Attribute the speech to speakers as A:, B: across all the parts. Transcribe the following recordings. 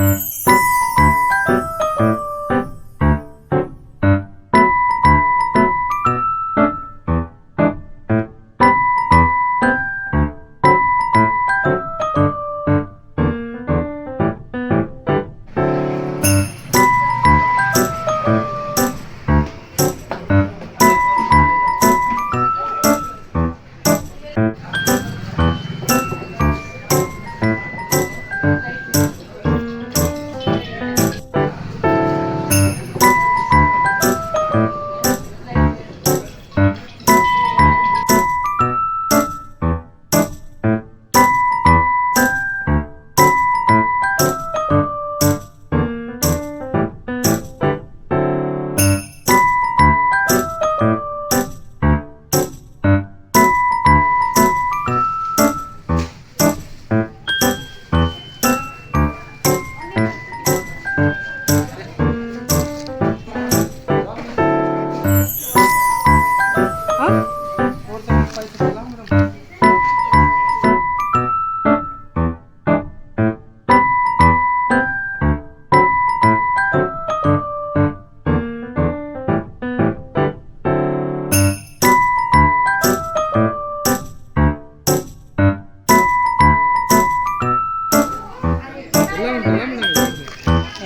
A: Mm-hmm.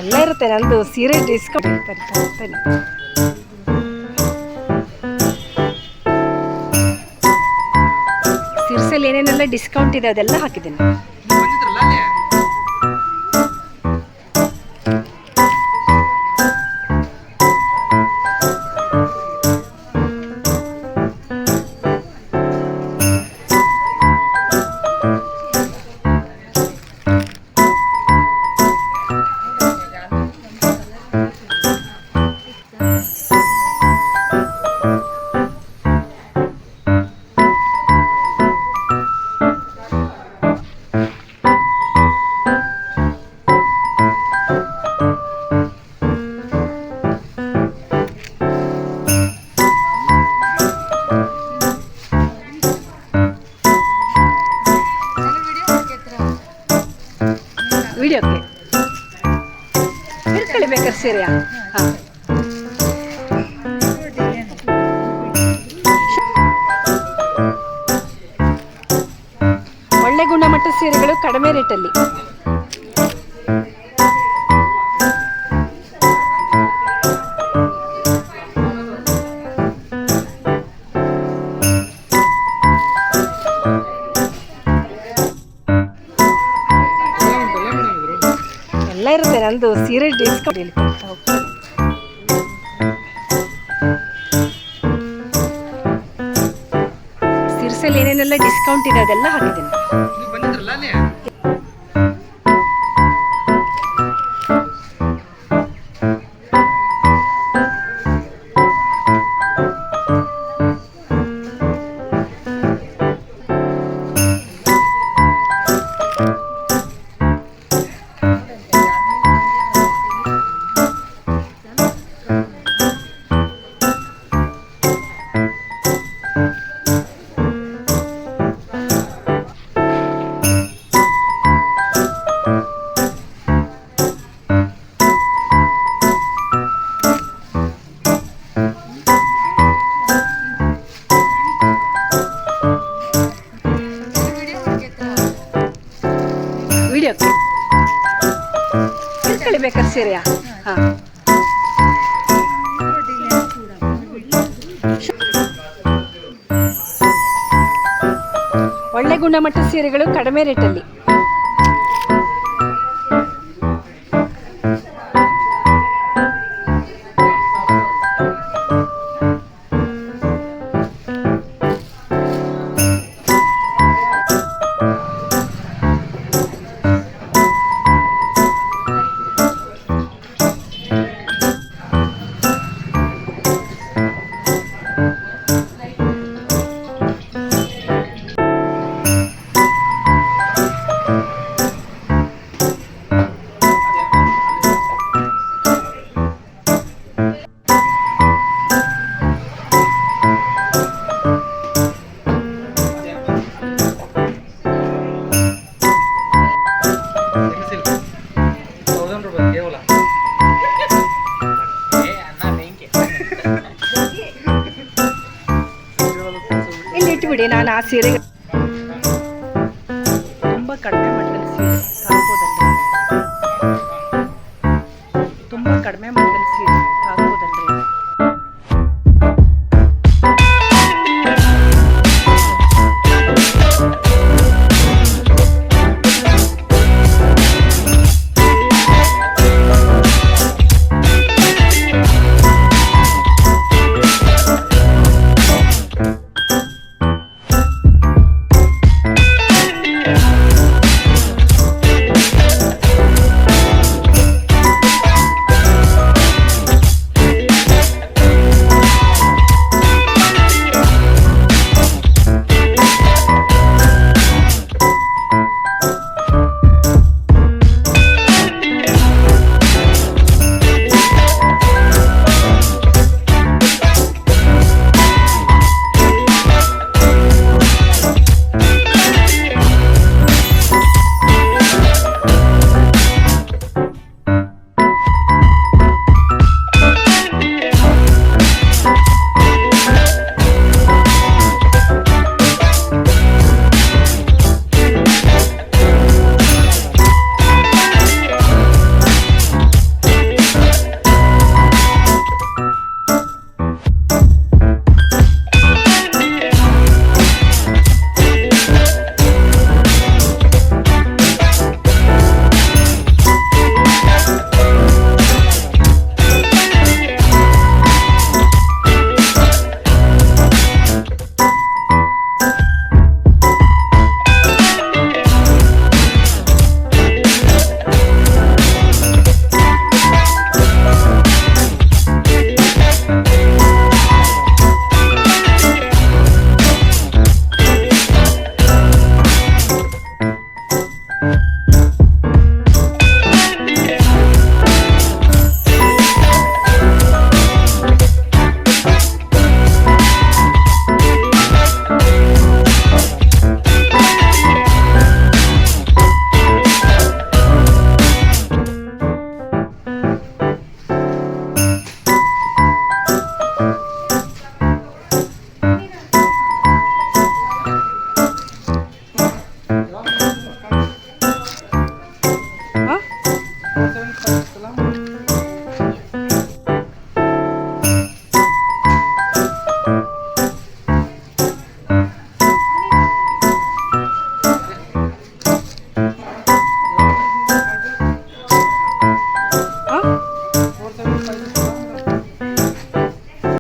A: ಎಲ್ಲ ಇರುತ್ತೆ ಸೀರೆ ಡಿಸ್ಕೌಂಟ್ ಬರ್ತೇನೆ ಸಿರ್ಸಲ್ಲಿ ಏನೇನೆಲ್ಲ ಡಿಸ್ಕೌಂಟ್ ಇದೆ ಅದೆಲ್ಲ ಹಾಕಿದ್ದೇನೆ. ಹಿಡ್ಕೊಳ್ಳಿ ಬೇಕಾದ್ರೆ ಸೀರೆಯಾ ಒಳ್ಳೆ ಗುಣಮಟ್ಟದ ಸೀರೆಗಳು ಕಡಿಮೆ ರೇಟಲ್ಲಿ. ನಂದು ಸೀರೆ ಡಿಸ್ಕೌಂಟ್ ಹೇಳಿ ಕೊಡ್ತಾ ಸಿರ್ಸಲ್ಲಿ ಏನೇನೆಲ್ಲ ಡಿಸ್ಕೌಂಟ್ ಇದೆ ಅದೆಲ್ಲ ಹಾಕಿದ್ದೀನಿ. ಸೀರೆಯಾ? ಒಳ್ಳೆ ಗುಣಮಟ್ಟ ಸೀರೆಗಳು ಕಡಿಮೆ ರೇಟಲ್ಲಿ. ಇಟ್ಬಿಡಿ ನಾನು ಆ ಸೀರೆ ತುಂಬ ಕಡಿಮೆ ಮಟ್ಟದಲ್ಲಿ ಸೀರೆ ತುಂಬ ಕಡಿಮೆ